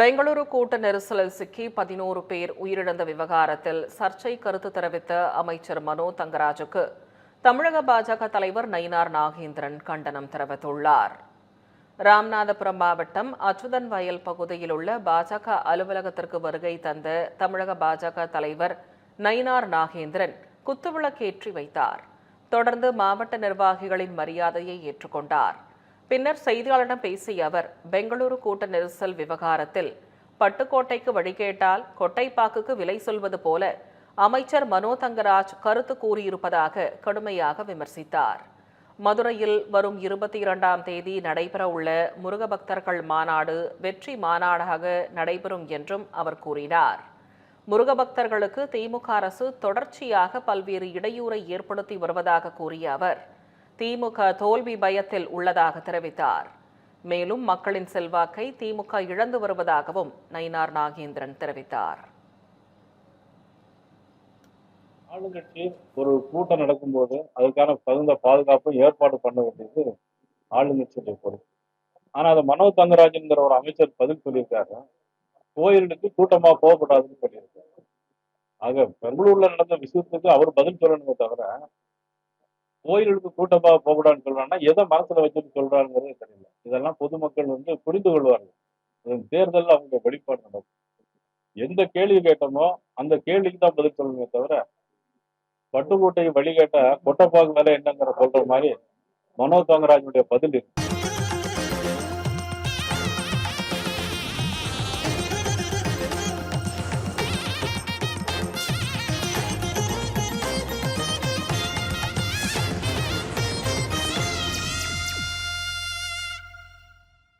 பெங்களூரு கூட்ட நெரிசலில் சிக்கி பதினோரு பேர் உயிரிழந்த விவகாரத்தில் சர்ச்சை கருத்து தெரிவித்த அமைச்சர் மனோ தங்கராஜுக்கு தமிழக பாஜக தலைவர் நயினார் நாகேந்திரன் கண்டனம் தெரிவித்துள்ளார். ராமநாதபுரம் மாவட்டம் அச்சுதன் வயல் பகுதியில் உள்ள பாஜக அலுவலகத்திற்கு வருகை தந்த தமிழக பாஜக தலைவர் நயினார் நாகேந்திரன் குத்துவிளக்கேற்றி வைத்தார். தொடர்ந்து மாவட்ட நிர்வாகிகளின் மரியாதையை ஏற்றுக்கொண்டார். பின்னர் செய்தியாளரிடம் பேசிய அவர் பெங்களூரு கூட்ட நெரிசல் விவகாரத்தில் பட்டுக்கோட்டைக்கு வழி கேட்டால் கொட்டைப்பாக்குக்கு விலை சொல்வது போல அமைச்சர் மனோ தங்கராஜ் கருத்து கூறியிருப்பதாக கடுமையாக விமர்சித்தார். மதுரையில் வரும் இருபத்தி இரண்டாம் தேதி நடைபெறவுள்ள முருக பக்தர்கள் மாநாடு வெற்றி மாநாடாக நடைபெறும் என்றும் அவர் கூறினார். முருக பக்தர்களுக்கு திமுக அரசு தொடர்ச்சியாக பல்வேறு இடையூறை ஏற்படுத்தி வருவதாக கூறிய அவர் திமுக தோல்வி பயத்தில் உள்ளதாக தெரிவித்தார். மேலும் மக்களின் செல்வாக்கை திமுக இழந்து வருவதாகவும் நயினார் நாகேந்திரன் தெரிவித்தார். ஆளுங்கட்சி ஒரு கூட்டம் நடக்கும்போது அதுக்கான தகுந்த பாதுகாப்பு ஏற்பாடு பண்ண வேண்டியது ஆளுங்கட்சியுடைய பொறுப்பு. ஆனா அதை மனோ தங்கராஜன்கிற ஒரு அமைச்சர் பதில் சொல்லியிருக்காரு. கோயிலுக்கு கூட்டமா போகக்கூடாதுன்னு சொல்லியிருக்காரு. ஆக பெங்களூர்ல நடந்த விஷயத்துக்கு அவர் பதில் சொல்லணுமே தவிர கோயிலுக்கு கூட்டமாக போகக்கூடாதுன்னு சொல்றாங்கன்னா எதை மனசுல வச்சுட்டு சொல்றாங்கிறது தெரியல. இதெல்லாம் பொதுமக்கள் வந்து புரிந்து கொள்வார்கள். தேர்தலில் அவங்க வெளிப்பாடு நடக்கும். எந்த கேள்வி கேட்டோமோ அந்த கேள்விக்கு தான் பதில் சொல்லணுமே தவிர பட்டுக்கோட்டையை வழி கேட்டா கொட்டப்பாக்கு மேல என்னங்கிற சொல்ற மாதிரி மனோ தங்கராஜனுடைய பதில் இருக்கு.